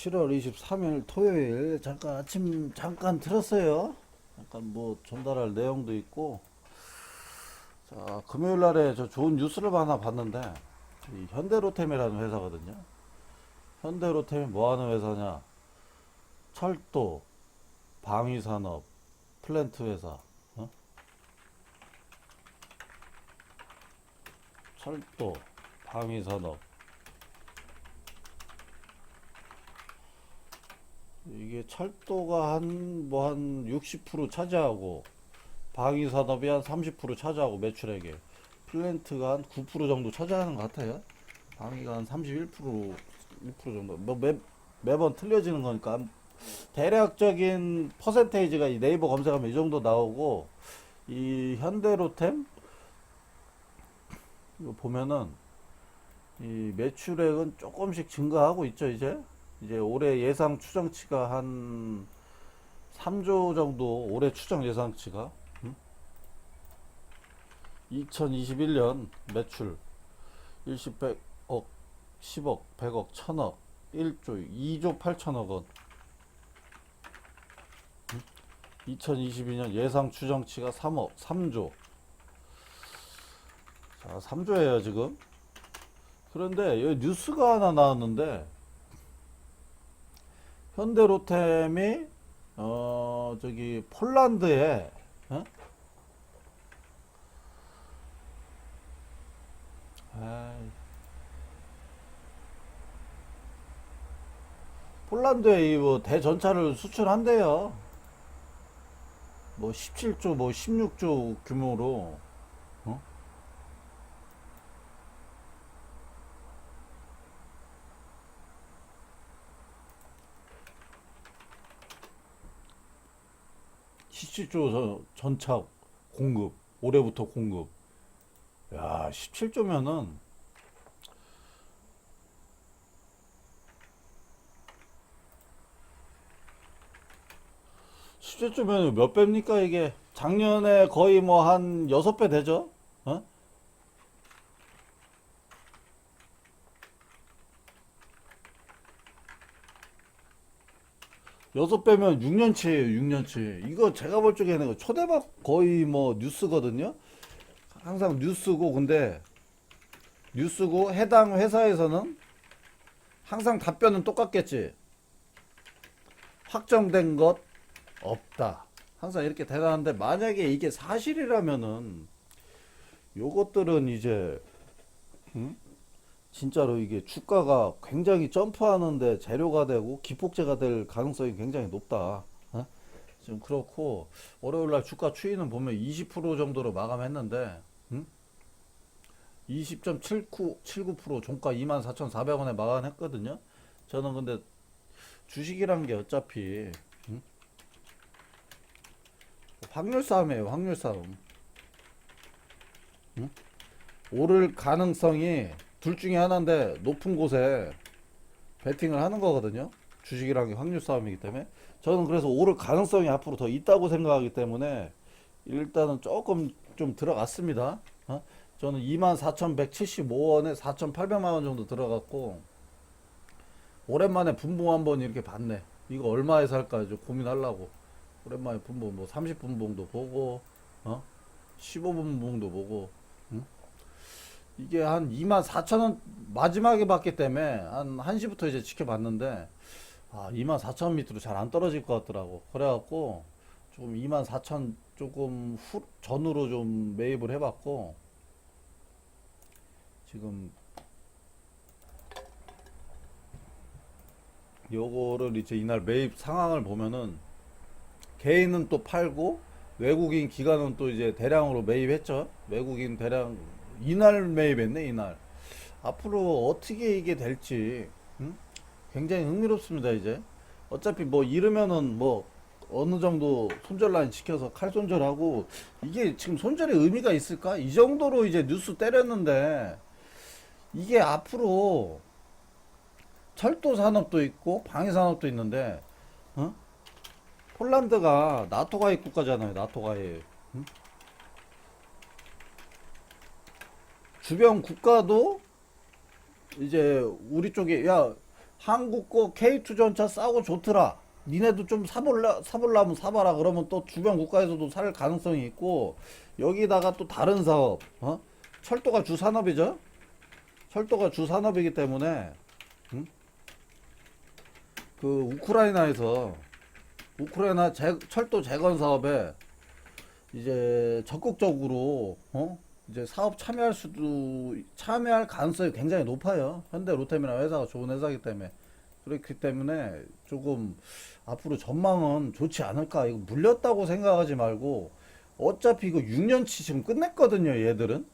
7월 23일 토요일 잠깐 아침 잠깐 들었어요. 잠깐 뭐 전달할 내용도 있고. 자, 금요일 날에 저 좋은 뉴스를 하나 봤는데 이 현대로템이라는 회사거든요. 현대로템이 뭐 하는 회사냐? 철도, 방위산업, 플랜트 회사. 어? 철도, 방위산업. 이게 철도가 한 뭐 한 60% 차지하고 방위 산업이 한 30% 차지하고 매출액에 플랜트가 한 9% 정도 차지하는 것 같아요. 방위가 한 31% 1% 정도. 뭐 매, 매번 틀려지는 거니까 대략적인 퍼센테이지가 이 네이버 검색하면 이 정도 나오고 이 현대로템 이거 보면은 이 매출액은 조금씩 증가하고 있죠, 이제. 이제 올해 예상 추정치가 한 3조 정도 올해 추정 예상치가 음? 2021년 매출 일시 100억 10억 100억 1000억 1조 2조 8천억 원 음? 2022년 예상 추정치가 3억 3조 자 3조예요 지금 그런데 여기 뉴스가 하나 나왔는데 현대로템이 어 저기 폴란드에 어? 폴란드에 이뭐 대전차를 수출한대요. 뭐 17조 뭐 16조 규모로 17조 전차 공급 올해부터 공급. 야 17조면은 실제쯤에는 몇 배입니까 이게? 작년에 거의 뭐한 6배 되죠? 여섯 배면 6년치예요, 6년치. 이거 제가 볼 적에는 초대박 거의 뭐 뉴스거든요. 항상 뉴스고 근데 뉴스고 해당 회사에서는 항상 답변은 똑같겠지. 확정된 것 없다. 항상 이렇게 대단한데 만약에 이게 사실이라면은 요것들은 이제 응? 진짜로 이게 주가가 굉장히 점프하는데 재료가 되고 기폭제가 될 가능성이 굉장히 높다. 어? 지금 그렇고 월요일 날 주가 추이는 보면 20% 정도로 마감했는데 음? 20.79 79% 종가 24,400원에 마감했거든요. 저는 근데 주식이란 게 어차피 음? 확률 싸움이에요. 확률 싸움. 음? 오를 가능성이 둘 중에 하나인데 높은 곳에 베팅을 하는 거거든요. 주식이랑 게 확률 싸움이기 때문에 저는 그래서 오를 가능성이 앞으로 더 있다고 생각하기 때문에 일단은 조금 좀 들어갔습니다. 어? 저는 24,175원에 4,800만 원 정도 들어갔고 오랜만에 분봉 한번 이렇게 봤네. 이거 얼마에 살까 좀 고민하려고 오랜만에 분봉 뭐 30분봉도 보고 어? 15분봉도 보고 이게 한 2만 4천 원 마지막에 봤기 때문에 한 1시부터 이제 지켜봤는데 아 2만 4천 원 밑으로 잘 안 떨어질 것 같더라고. 그래갖고 조금 2만 4천 조금 후 전후로 좀 매입을 해봤고 지금 요거를 이제 이날 매입 상황을 보면은 개인은 또 팔고 외국인 기관은 또 이제 대량으로 매입했죠. 외국인 대량 이날 매입했네 이날 앞으로 어떻게 이게 될지 음? 굉장히 흥미롭습니다 이제 어차피 뭐 이르면은 뭐 어느 정도 손절 라인 지켜서 칼 손절하고 이게 지금 손절의 의미가 있을까 이 정도로 이제 뉴스 때렸는데 이게 앞으로 철도 산업도 있고 방위 산업도 있는데 어? 폴란드가 나토 가입 국가잖아요 나토 가입 음? 주변 국가도 이제 우리 쪽에 야 한국 거 K2 전차 싸고 좋더라. 니네도 좀 사볼라 사볼라면 사봐라. 그러면 또 주변 국가에서도 살 가능성이 있고 여기다가 또 다른 사업, 어? 철도가 주 산업이죠. 철도가 주 산업이기 때문에 응? 그 우크라이나에서 우크라이나 재, 철도 재건 사업에 이제 적극적으로 어? 이제 사업 참여할 수도 참여할 가능성이 굉장히 높아요. 현대 로템이라는 회사가 좋은 회사이기 때문에 그렇기 때문에 조금 앞으로 전망은 좋지 않을까. 이거 물렸다고 생각하지 말고 어차피 이거 6년치 지금 끝냈거든요. 얘들은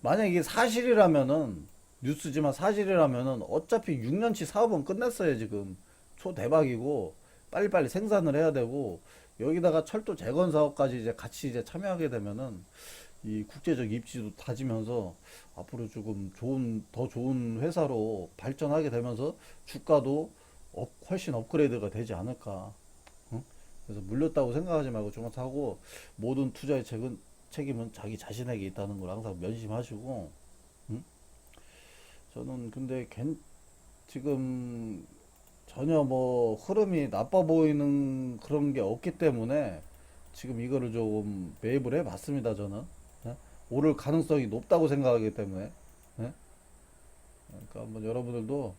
만약 이게 사실이라면은 뉴스지만 사실이라면은 어차피 6년치 사업은 끝냈어요. 지금 초 대박이고 빨리빨리 생산을 해야 되고 여기다가 철도 재건 사업까지 이제 같이 이제 참여하게 되면은 이 국제적 입지도 다지면서 앞으로 조금 좋은 더 좋은 회사로 발전하게 되면서 주가도 업, 훨씬 업그레이드가 되지 않을까. 응? 그래서 물렸다고 생각하지 말고 좀 사고 모든 투자의 책은, 책임은 자기 자신에게 있다는 걸 항상 면심하시고. 응? 저는 근데 괜, 지금 전혀 뭐 흐름이 나빠 보이는 그런 게 없기 때문에 지금 이거를 조금 매입을 해 봤습니다. 저는 예? 오를 가능성이 높다고 생각하기 때문에 예? 그러니까 한번 여러분들도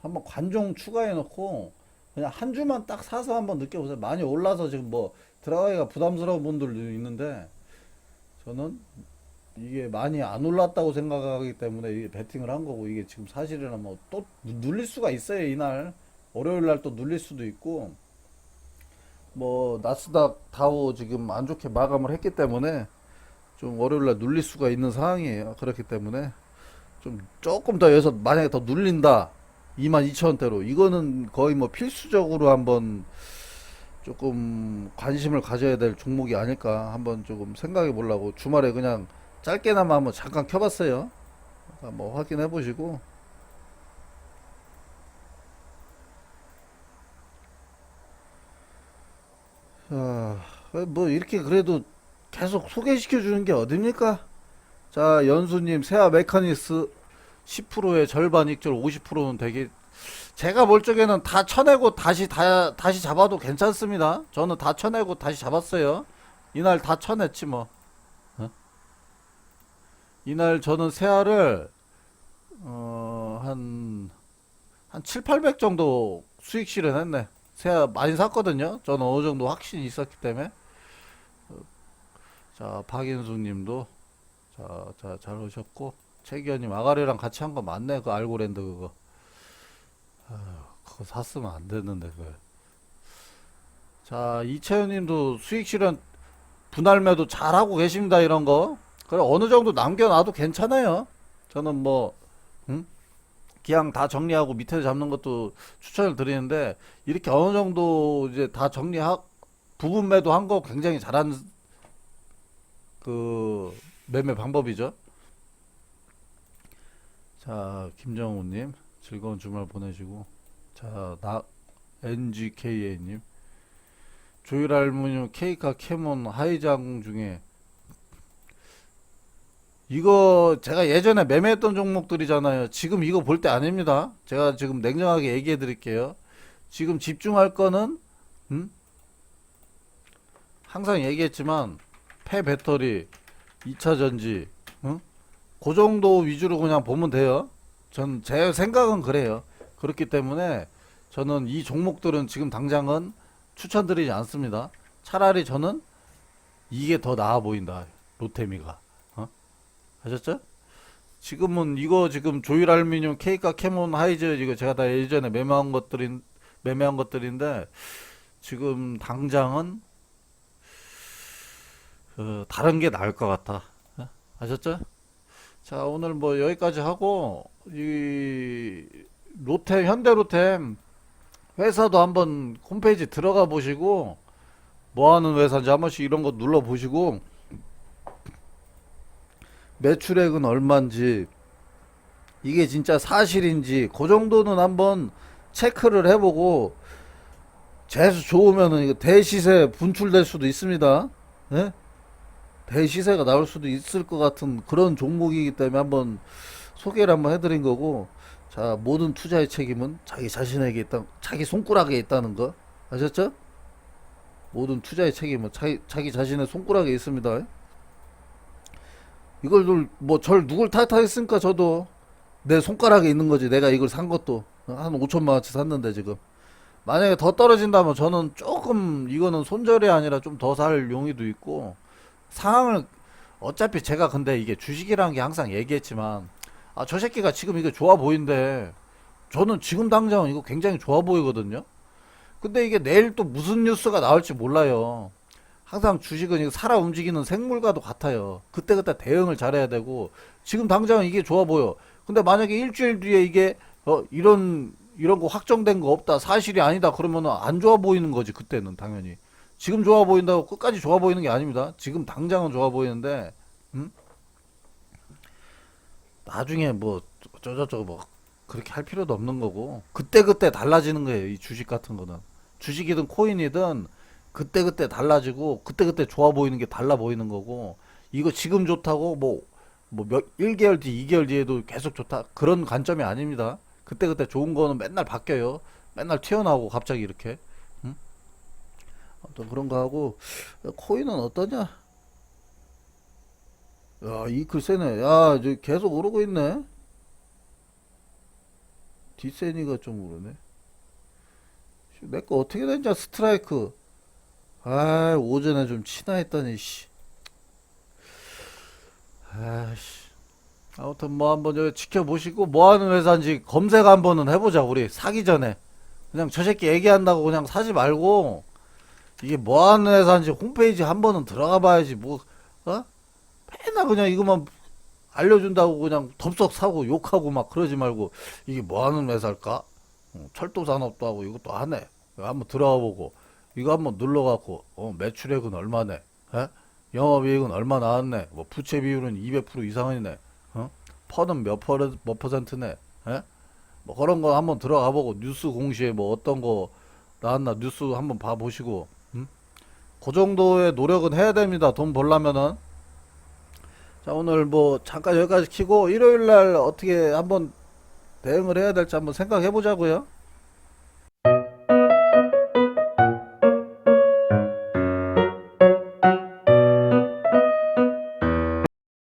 한번 관종 추가해 놓고 그냥 한 주만 딱 사서 한번 느껴보세요. 많이 올라서 지금 뭐 들어가기가 부담스러운 분들도 있는데 저는 이게 많이 안 올랐다고 생각하기 때문에 이게 베팅을 한 거고 이게 지금 사실이라면 또 눌릴 수가 있어요 이날 월요일 날 또 눌릴 수도 있고 뭐 나스닥 다우 지금 안 좋게 마감을 했기 때문에 좀 월요일 날 눌릴 수가 있는 상황이에요. 그렇기 때문에 좀 조금 더 여기서 만약에 더 눌린다. 22,000원대로. 이거는 거의 뭐 필수적으로 한번 조금 관심을 가져야 될 종목이 아닐까 한번 조금 생각해 보려고 주말에 그냥 짧게나마 한번 잠깐 켜봤어요. 뭐 확인해 보시고. 자, 뭐 이렇게 그래도 계속 소개시켜 주는 게 어딥니까? 자, 연수님 세아 메카니스 10%의 절반 익절 50%는 되게 제가 볼 적에는 다 쳐내고 다시 다 다시 잡아도 괜찮습니다. 저는 다 쳐내고 다시 잡았어요. 이날 다 쳐냈지 뭐. 어? 이날 저는 세알을 어한 한 7, 800 정도 수익 실현했네. 세알 많이 샀거든요. 저는 어느 정도 확신이 있었기 때문에. 어, 자, 박인수 님도 자, 자, 잘 오셨고 최기현님 아가리랑 같이 한 거 맞네. 그 알고랜드 그거. 아휴, 그거 샀으면 안 됐는데 그걸. 자, 이채연 님도 수익 실현 분할 매도 잘 하고 계십니다. 이런 거. 그래 어느 정도 남겨놔도 괜찮아요. 저는 뭐 응? 그냥 다 정리하고 밑에 잡는 것도 추천을 드리는데 이렇게 어느 정도 이제 다 정리하 부분 매도 한 거 굉장히 잘한 그 매매 방법이죠. 자, 김정우님 즐거운 주말 보내시고 자, 나 NGKA님 조일 알무늄 케이카 캐몬 하이장 중에 이거 제가 예전에 매매했던 종목들이잖아요. 지금 이거 볼 때 아닙니다. 제가 지금 냉정하게 얘기해 드릴게요. 지금 집중할 거는 음? 항상 얘기했지만 폐 배터리, 2차 전지, 응? 그 정도 위주로 그냥 보면 돼요. 전 제 생각은 그래요. 그렇기 때문에 저는 이 종목들은 지금 당장은 추천드리지 않습니다. 차라리 저는 이게 더 나아 보인다. 로테미가. 어? 아셨죠? 지금은 이거 지금 조일 알루미늄, 케이카 캐몬 하이즈 이거 제가 다 예전에 매매한 것들인 매매한 것들인데 지금 당장은 어, 다른 게 나을 것 같아. 어? 아셨죠? 자, 오늘 뭐 여기까지 하고 이 로템 현대로템 회사도 한번 홈페이지 들어가 보시고 뭐 하는 회사인지 한 번씩 이런 거 눌러 보시고 매출액은 얼마인지 이게 진짜 사실인지 그 정도는 한번 체크를 해보고 재수 좋으면은 이거 대시세 분출될 수도 있습니다. 예? 대시세가 나올 수도 있을 것 같은 그런 종목이기 때문에 한번 소개를 한번 해드린 거고 자, 모든 투자의 책임은 자기 자신에게 있다, 자기 손가락에 있다는 거 아셨죠? 모든 투자의 책임은 자기, 자기 자신의 손가락에 있습니다. 이걸 뭐 절 누굴 탓하겠습니까? 저도 내 손가락에 있는 거지. 내가 이걸 산 것도 한 5천만 원치 샀는데 지금 만약에 더 떨어진다면 저는 조금 이거는 손절이 아니라 좀 더 살 용의도 있고 상황을 어차피 제가 근데 이게 주식이라는 게 항상 얘기했지만 아 저 새끼가 지금 이게 좋아 보이는데 저는 지금 당장 이거 굉장히 좋아 보이거든요. 근데 이게 내일 또 무슨 뉴스가 나올지 몰라요. 항상 주식은 이거 살아 움직이는 생물과도 같아요. 그때그때 대응을 잘해야 되고 지금 당장 이게 좋아 보여. 근데 만약에 일주일 뒤에 이게 어 이런 이런 거 확정된 거 없다 사실이 아니다 그러면은 안 좋아 보이는 거지 그때는 당연히 지금 좋아 보인다고 끝까지 좋아 보이는 게 아닙니다. 지금 당장은 좋아 보이는데 음? 나중에 뭐 저저저 뭐 그렇게 할 필요도 없는 거고 그때 그때 달라지는 거예요 이 주식 같은 거는 주식이든 코인이든 그때그때 달라지고 그때 그때 좋아 보이는 게 달라 보이는 거고 이거 지금 좋다고 뭐 뭐몇 1개월 뒤 2개월 뒤에도 계속 좋다 그런 관점이 아닙니다 그때그때 좋은 거는 맨날 바뀌어요 맨날 튀어나오고 갑자기 이렇게 음? 아무튼 그런 거 하고 코인은 어떠냐 야, 이 글쎄네. 야, 저 계속 오르고 있네. 디세니가 좀 오르네. 내 거 어떻게 됐냐, 스트라이크. 아, 오전에 좀 치나 했더니, 씨. 아씨. 아무튼 뭐 한번 저 지켜보시고 뭐 하는 회사인지 검색 한번은 해보자, 우리. 사기 전에. 그냥 저 새끼 얘기한다고 그냥 사지 말고, 이게 뭐 하는 회사인지 홈페이지 한 번은 들어가 봐야지, 뭐, 어? 맨날 그냥 이것만 알려준다고 그냥 덥석 사고 욕하고 막 그러지 말고 이게 뭐 하는 회사일까? 어, 철도 산업도 하고 이것도 하네. 한번 들어가 보고 이거 한번 눌러 갖고 어, 매출액은 얼마네? 에? 영업이익은 얼마 나왔네? 뭐 부채 비율은 200% 이상이네. 어? 퍼는 몇 퍼센트 몇 퍼센트네? 에? 뭐 그런 거 한번 들어가 보고 뉴스 공시에 뭐 어떤 거 나왔나 뉴스 한번 봐 보시고 음? 그 정도의 노력은 해야 됩니다. 돈 벌려면은 자, 오늘 뭐 잠깐 여기까지 키고 일요일 날 어떻게 한번 대응을 해야 될지 한번 생각해 보자고요.